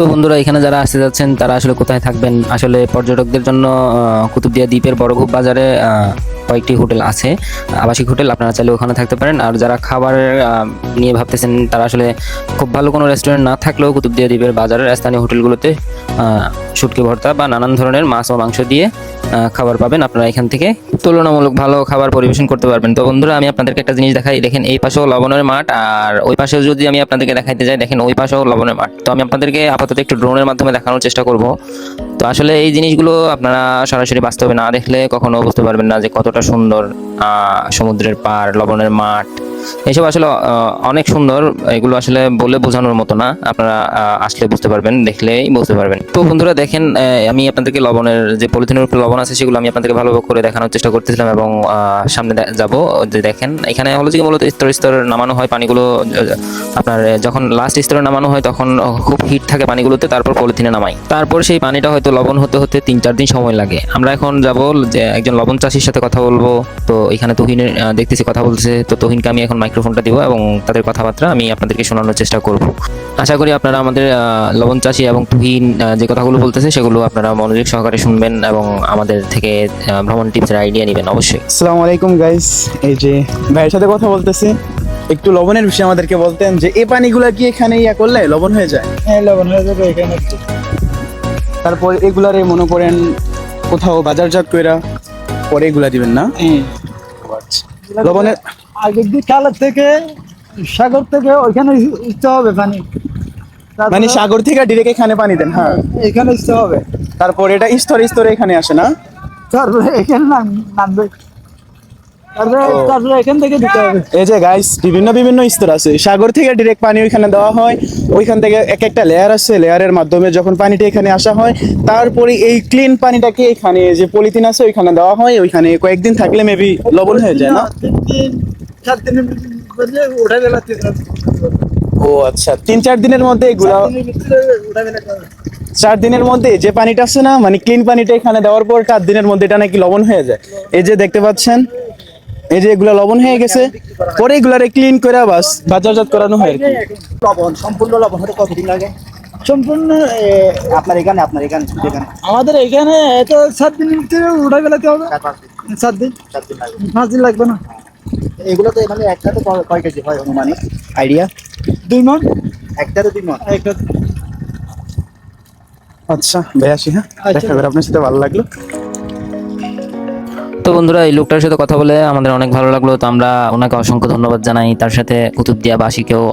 তো বন্ধুরা, এখানে যারা আসতে যাচ্ছেন, তারা আসলে কোথায় থাকবেন? আসলে পর্যটকদের জন্য কুতুবদিয়া দ্বীপের বড়ঘুপ বাজারে কয়েকটি হোটেল আছে। আবাসিক হোটেল আপনারা চাইলে ওখানে থাকতে পারেন। আর যারা খাবার নিয়ে ভাবতেছেন, তারা আসলে খুব ভালো কোনো রেস্টুরেন্ট না থাকলেও কুতুবদিয়া দ্বীপের বাজারের স্থানীয় হোটেলগুলোতে শুটকি ভর্তা বা নানান ধরনের মাছ ও মাংস দিয়ে খাবার পাবেন। আপনারা এখান থেকে তুলনামূলক ভালো খাবার পরিবেশন করতে পারবেন। তো বন্ধুরা, আমি আপনাদেরকে একটা জিনিস দেখাই। দেখেন, এই পাশেও লবণের মাঠ আর ওই পাশেও যদি আমি আপনাদেরকে দেখাইতে যাই, দেখেন ওই পাশেও লবণের মাঠ। তো আমি আপনাদেরকে আপাতত একটু ড্রোনের মাধ্যমে দেখানোর চেষ্টা করব। তো আসলে এই জিনিসগুলো আপনারা সরাসরি বাস্তবে না দেখলে কখনো বুঝতে পারবেন না যে কতটা সুন্দর সমুদ্রের পাড়, লবণের মাঠ এইসব আসলে অনেক সুন্দর। এগুলো আসলে বলে বোঝানোর মতো না। আপনারা আসলে বুঝতে পারবেন, দেখলেই বুঝতে পারবেন। তো বন্ধুরা, দেখেন আমি আপনাদেরকে লবণের যে পলিথিনের উপরে লবণ আছে, সেগুলো আমি আপনাদেরকে ভালোভাবে করে দেখানোর চেষ্টা করতেছিলাম এবং সামনে যাব। যে দেখেন, এখানে হলো যে মূলত স্তর স্তর নামানো হয় পানিগুলো আপনার যখন লাস্ট স্তরে নামানো হয়, তখন খুব হিট থাকে পানিগুলোতে, তারপর পলিথিনে নামাই। তারপর সেই পানিটা হয়তো লবণ হতে হতে তিন চার দিন সময় লাগে। আমরা এখন যাব যে একজন লবণ চাষির সাথে কথা বলব। তো এখানে তুহিনের দেখতেছি, কথা বলছে তো তুহিনকে আমি এখন মাইক্রোফোনটা দিব এবং তাদের কথাবার্তা আমি আপনাদেরকে শোনানোর চেষ্টা করব। আশা করি আপনারা আমাদের লবণ চাষি এবং তুহিন যে কথাগুলো বলতেছে সেগুলো আপনারা মনোযোগ সহকারে শুনবেন এবং আমাদের থেকে ভ্রমণ টিপসের আইডিয়া নেবেন অবশ্যই। আসসালামু আলাইকুম গাইস এই যে ভাইয়ের সাথে কথা বলতেছি। একটু লবণের বিষয়ে আমাদেরকে বলতেন যে এই পানিগুলা কি এখানে ইয়া করলে লবণ হয়ে যায়? হ্যাঁ লবণ হয়ে যাবে এখানে। তারপর এগুলারে মনে করেন কোথাও বাজারজাত কইরা পরে এগুলা দিবেন না? হ্যাঁ। লবণের আগের দিক খালের থেকে সাগর থেকে ওইখানে ইচ্ছে হবে পানি। মানে সাগর থেকে ডিরেক্ট এখানে পানি দেন হ্যাঁ। এখানে ইচ্ছে হবে। তারপর এটা স্তরে স্তরে এখানে আসে না? তারপরে এখানে নামবে। তারপরে তারপরে এখান থেকে এই যে গাইস বিভিন্ন বিভিন্ন স্তর আছে। সাগর থেকে ডিরেক্ট পানি ওইখানে দেওয়া হয়। ওইখান থেকে এক একটা লেয়ার আছে। লেয়ারের মাধ্যমে যখন পানিটা এখানে আসা হয় তারপরে এই ক্লিন পানিটাকে এখানে যে পলিথিন আছে ওইখানে দেওয়া হয়। ওইখানে কয়েকদিন থাকলে মেবি লবণ হয়ে যায় না? চার দিনের মধ্যে উঠে গেলে ও আচ্ছা তিন চার দিনের মধ্যে এগুলা চার দিনের মধ্যে যে পানিটা আছে না মানে ক্লিন পানিটা এখানে দেওয়ার পর চার দিনের মধ্যে এটা নাকি লবণ হয়ে যায়। এই যে দেখতে পাচ্ছেন এই যে এগুলা লবণ হয়ে গেছে পরে এগুলারে ক্লিন করে বাস বাজারজাত করানো হয় লবণ সম্পূর্ণ লবণ হতে কতদিন লাগে? সম্পূর্ণ আপনার এখানে আপনার এখানে আমাদের এখানে সাত উঠে গেলে হবে। দিন। সাত দিন। পাঁচ দিন লাগবে না। এগুলো তো মানে একটাতে কয় কেজি হয় অনুমানিক? আইডিয়া দুই মন। একটাতে দুই মন? একটা। আচ্ছা ভাই আসি হ্যাঁ? আচ্ছা। দেখা করে আপনার সাথে ভালো লাগল। তো বন্ধুরা এই লোকটার সাথে কথা বলে আমাদের অনেক ভালো লাগল। তো আমরা ওনাকে অসংখ্য ধন্যবাদ জানাই। তার সাথে কুতুবদিয়াবাসীকেও